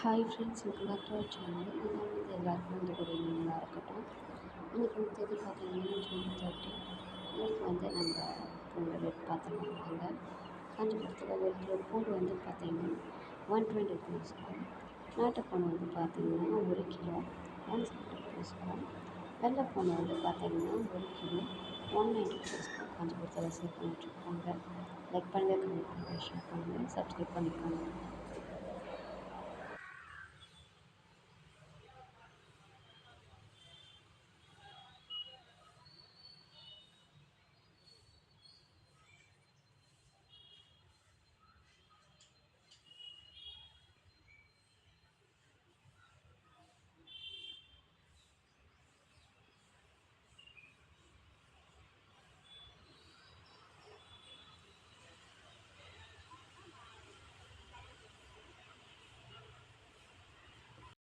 Hi friends welcome back to our channel இது வந்து எல்லாருக்கும் வந்து ஒரு நினைவாக இருக்கட்டும் இன்றைக்கி வந்து தேதி பார்த்தீங்கன்னா ஜூன் தேர்ட்டி இன்றைக்கி வந்து நம்ம பூண்டு ரேட் பார்த்துருக்காங்க காஞ்சிபுரத்தில் ஒரு கிலோ பூண்டு வந்து பார்த்தீங்கன்னா ஒன் டுவெண்ட்டி ருபீஸ்க்கும் நாட்டுப்பூண்டு வந்து பார்த்தீங்கன்னா ஒரு கிலோ. ஒன் செவன்ட்டி ருபீஸ் வெள்ளை பூண்டு வந்து பார்த்தீங்கன்னா ஒரு கிலோ. ஒன் நைன்ட்டி ருபீஸ்க்கும் காஞ்சிபுரத்தில் சேல் பண்ணிகிட்ருக்காங்க லைக் பண்ணுங்கள் கமெண்ட் பண்ணுங்கள் ஷேர் பண்ணுங்கள் சப்ஸ்கிரைப் பண்ணிக்கோங்க.